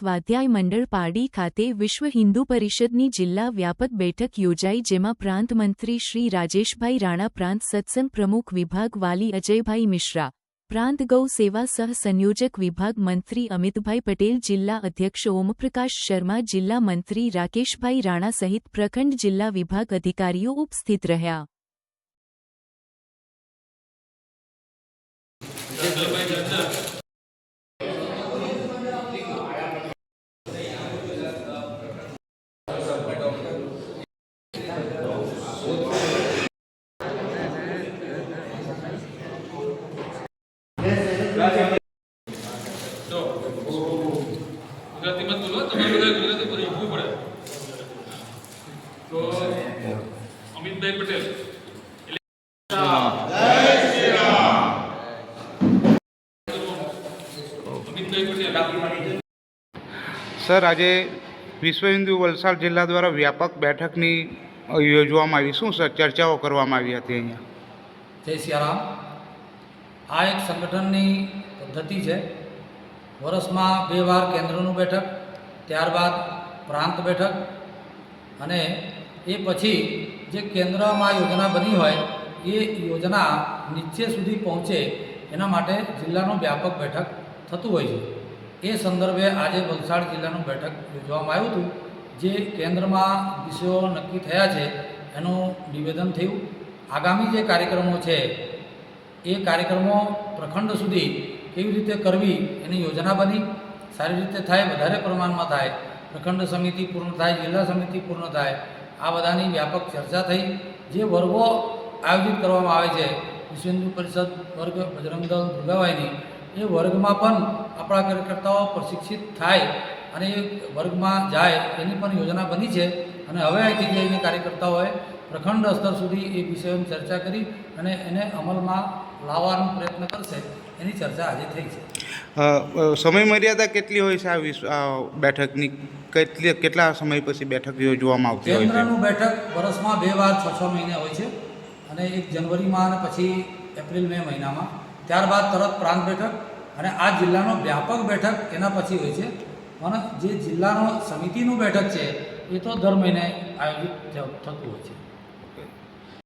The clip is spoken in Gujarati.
સ્વાધ્યાય મંડળ પારડી ખાતે વિશ્વ હિન્દુ પરિષદની જિલ્લા વ્યાપક બેઠક યોજાઈ, જેમાં પ્રાંત મંત્રી શ્રી રાજેશભાઈ રાણા, પ્રાંત સત્સંગ પ્રમુખ વિભાગ વાલી અજયભાઈ મિશ્રા, પ્રાંત ગૌ સેવા સહ સંયોજક વિભાગ મંત્રી અમિતભાઈ પટેલ, જિલ્લા અધ્યક્ષ ઓમપ્રકાશ શર્મા, જિલ્લા મંત્રી રાકેશભાઈ રાણા સહિત પ્રખંડ જિલ્લા વિભાગ અધિકારીઓ ઉપસ્થિત રહ્યા. અમિતભાઈ પટેલ. સર આજે વિશ્વ હિન્દુ વલસાડ જિલ્લા દ્વારા વ્યાપક બેઠકની યોજવામાં આવી. શું સર ચર્ચાઓ કરવામાં આવી હતી અહીંયા? જય સિયારામ. આ એક સંગઠનની પદ્ધતિ છે. વર્ષમાં બે વાર કેન્દ્રનું બેઠક ત્યારબાદ પ્રાંત બેઠક અને એ પછી જે કેન્દ્રમાં યોજના બની હોય, એ યોજના નીચે સુધી પહોંચે, એના માટે જિલ્લાનું વ્યાપક બેઠક થતું હોય છે. એ સંદર્ભે આજે વલસાડ જિલ્લાનું બેઠક યોજવામાં આવ્યું હતું, જે કેન્દ્રમાં વિષયો નક્કી થયા છે, એનું નિવેદન થયું. આગામી જે કાર્યક્રમો છે, એ કાર્યક્રમો પ્રખંડ સુધી કેવી રીતે કરવી, એની યોજના બની. સારી રીતે થાય, વધારે પ્રમાણમાં થાય, પ્રખંડ સમિતિ પૂર્ણ થાય, જિલ્લા સમિતિ પૂર્ણ થાય આ બધાની વ્યાપક ચર્ચા થઈ. જે વર્ગો આયોજિત કરવામાં આવે છે વિશ્વ હિન્દુ પરિષદ વર્ગ, બજરંગ દુર્ગાભાઈની એ વર્ગમાં પણ આપણા કાર્યકર્તાઓ પ્રશિક્ષિત થાય અને એ વર્ગમાં જાય એની પણ યોજના બની છે. અને હવે અહીંથી જઈને કાર્યકર્તાઓએ પ્રખંડ સ્તર સુધી એ વિષયોની ચર્ચા કરી અને એને અમલમાં લાવવાનો પ્રયત્ન કરશે. એની ચર્ચા આજે થઈ છે. સમય મર્યાદા કેટલી હોય છે આ બેઠકની? કેટલી, કેટલા સમય પછી બેઠક યોજવામાં આવતી હોય કેન્દ્રનું બેઠક વર્ષમાં બે વાર છ છ મહિને હોય છે અને એક જનવરીમાં અને પછી એપ્રિલ, મે મહિનામાં. ત્યારબાદ તરત પ્રાંત બેઠક અને આ જિલ્લાનો વ્યાપક બેઠક એના પછી હોય છે. પણ જે જિલ્લાનો સમિતિનું બેઠક છે એ તો દર મહિને આયોજિત થતું હોય છે.